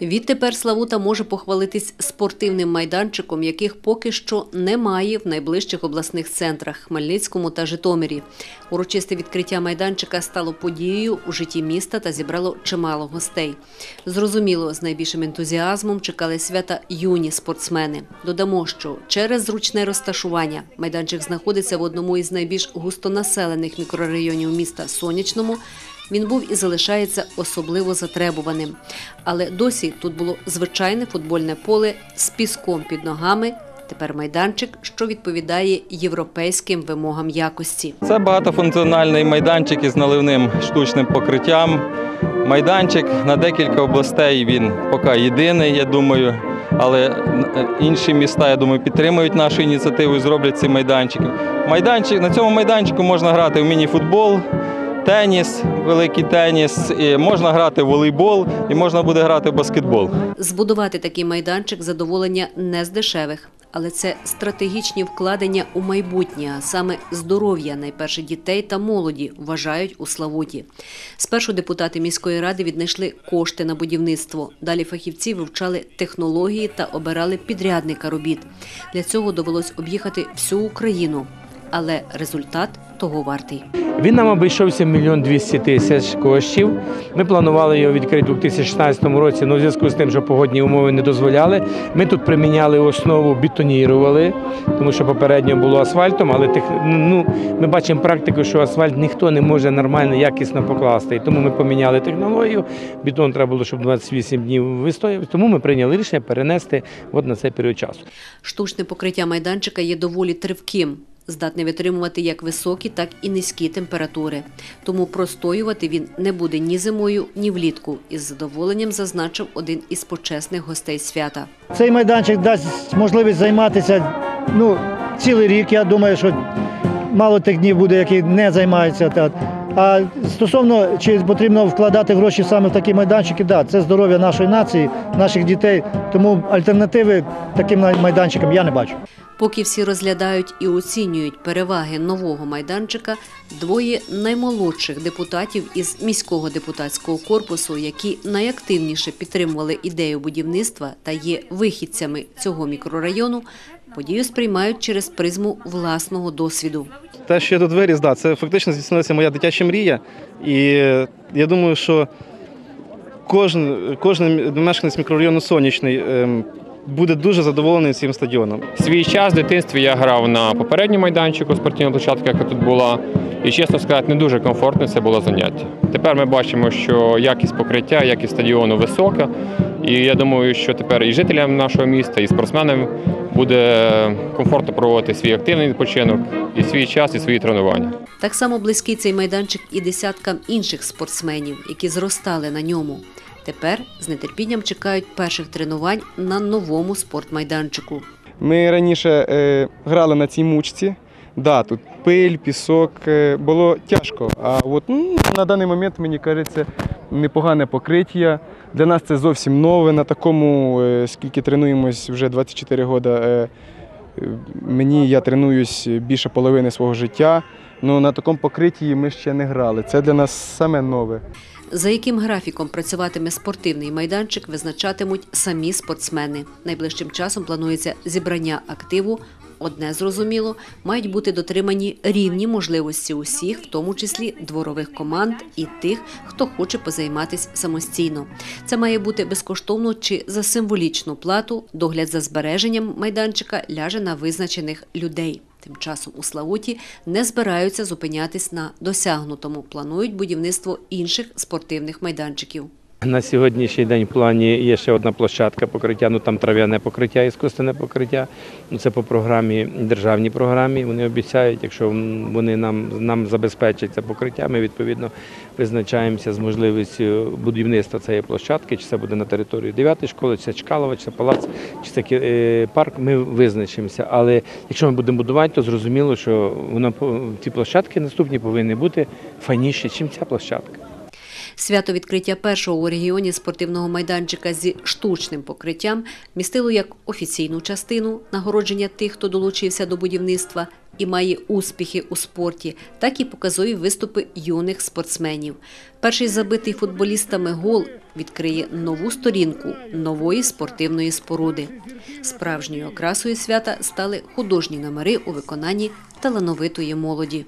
Відтепер Славута може похвалитись спортивним майданчиком, яких поки що немає в найближчих обласних центрах Хмельницькому та Житомирі. Урочисте відкриття майданчика стало подією у житті міста та зібрало чимало гостей. Зрозуміло, з найбільшим ентузіазмом чекали свята юні спортсмени. Додамо, що через зручне розташування майданчик знаходиться в одному із найбільш густонаселених мікрорайонів міста Сонячному. Він був і залишається особливо затребуваним. Але досі тут було звичайне футбольне поле з піском під ногами. Тепер майданчик, що відповідає європейським вимогам якості. Це багатофункціональний майданчик із наливним штучним покриттям. Майданчик на декілька областей він поки єдиний, я думаю. Але е, інші міста, я думаю, підтримують нашу ініціативу і зроблять ці майданчики. Майданчик, на цьому майданчику можна грати в міні-футбол, теніс, великий теніс, і можна грати в волейбол і можна буде грати в баскетбол. Збудувати такий майданчик задоволення не з дешевих, але це стратегічні вкладення у майбутнє, а саме здоров'я найперше дітей та молоді вважають у Славуті. Спершу депутати міської ради віднайшли кошти на будівництво. Далі фахівці вивчали технології та обирали підрядника робіт. Для цього довелось об'їхати всю Україну. Але результат того вартий. Він нам обійшовся мільйон 200 тисяч коштів. Ми планували його відкрити у 2016 році, але в зв'язку з тим, що погодні умови не дозволяли. Ми тут приміняли основу, бетонірували, тому що попередньо було асфальтом, але тих, ну, ми бачимо практику, що асфальт ніхто не може нормально, якісно покласти. І тому ми поміняли технологію. Бетон треба було, щоб 28 днів вистояв. Тому ми прийняли рішення перенести от на цей період часу. Штучне покриття майданчика є доволі тривким, здатне витримувати як високі, так і низькі температури. Тому простоювати він не буде ні зимою, ні влітку. Із задоволенням зазначив один із почесних гостей свята. Цей майданчик дасть можливість займатися ну, цілий рік. Я думаю, що мало тих днів буде, які не займаються. Так. А стосовно чи потрібно вкладати гроші саме в такі майданчики, да, це здоров'я нашої нації, наших дітей. Тому альтернативи таким майданчикам я не бачу. Поки всі розглядають і оцінюють переваги нового майданчика, двоє наймолодших депутатів із міського депутатського корпусу, які найактивніше підтримували ідею будівництва та є вихідцями цього мікрорайону, подію сприймають через призму власного досвіду. Те, що я тут виріс, да, це фактично здійснилася моя дитяча мрія. І я думаю, що кожен, кожен мешканець мікрорайону сонячний ем, буде дуже задоволений цим стадіоном. Свій час в дитинстві я грав на попередньому майданчику спортивна площадка, яка тут була. І чесно сказати, не дуже комфортне це було заняття. Тепер ми бачимо, що якість покриття, якість стадіону висока. І я думаю, що тепер і жителям нашого міста, і спортсменам буде комфортно проводити свій активний відпочинок, і свій час, і свої тренування. Так само близький цей майданчик і десяткам інших спортсменів, які зростали на ньому. Тепер з нетерпінням чекають перших тренувань на новому спортмайданчику. Ми раніше е, грали на цій мучці. Да, тут пиль, пісок, е, було тяжко. А от ну, на даний момент, мені кажеться, непогане покриття. Для нас це зовсім нове. На такому, е, скільки тренуємось вже 24 роки, мені я тренуюсь більше половини свого життя. Ну, на такому покритті ми ще не грали. Це для нас саме нове. За яким графіком працюватиме спортивний майданчик, визначатимуть самі спортсмени. Найближчим часом планується зібрання активу. Одне зрозуміло, мають бути дотримані рівні можливості усіх, в тому числі дворових команд і тих, хто хоче позайматися самостійно. Це має бути безкоштовно чи за символічну плату. Догляд за збереженням майданчика ляже на визначених людей. Тим часом у Славуті не збираються зупинятись на досягнутому. Планують будівництво інших спортивних майданчиків. На сьогоднішній день в плані є ще одна площадка покриття, ну там трав'яне покриття, іскусственне покриття. Ну, Це по програмі, державній програмі. Вони обіцяють, якщо вони нам, нам забезпечать це покриття, ми відповідно визначаємося з можливістю будівництва цієї площадки, чи це буде на території 9 школи, чи це Чкалова, чи це палац, чи це е, парк. Ми визначимося. Але якщо ми будемо будувати, то зрозуміло, що воно ці площадки наступні повинні бути файніші, ніж ця площадка. Свято відкриття першого у регіоні спортивного майданчика зі штучним покриттям містило як офіційну частину нагородження тих, хто долучився до будівництва, і має успіхи у спорті, так і показові виступи юних спортсменів. Перший забитий футболістами гол відкриє нову сторінку нової спортивної споруди. Справжньою окрасою свята стали художні номери у виконанні талановитої молоді.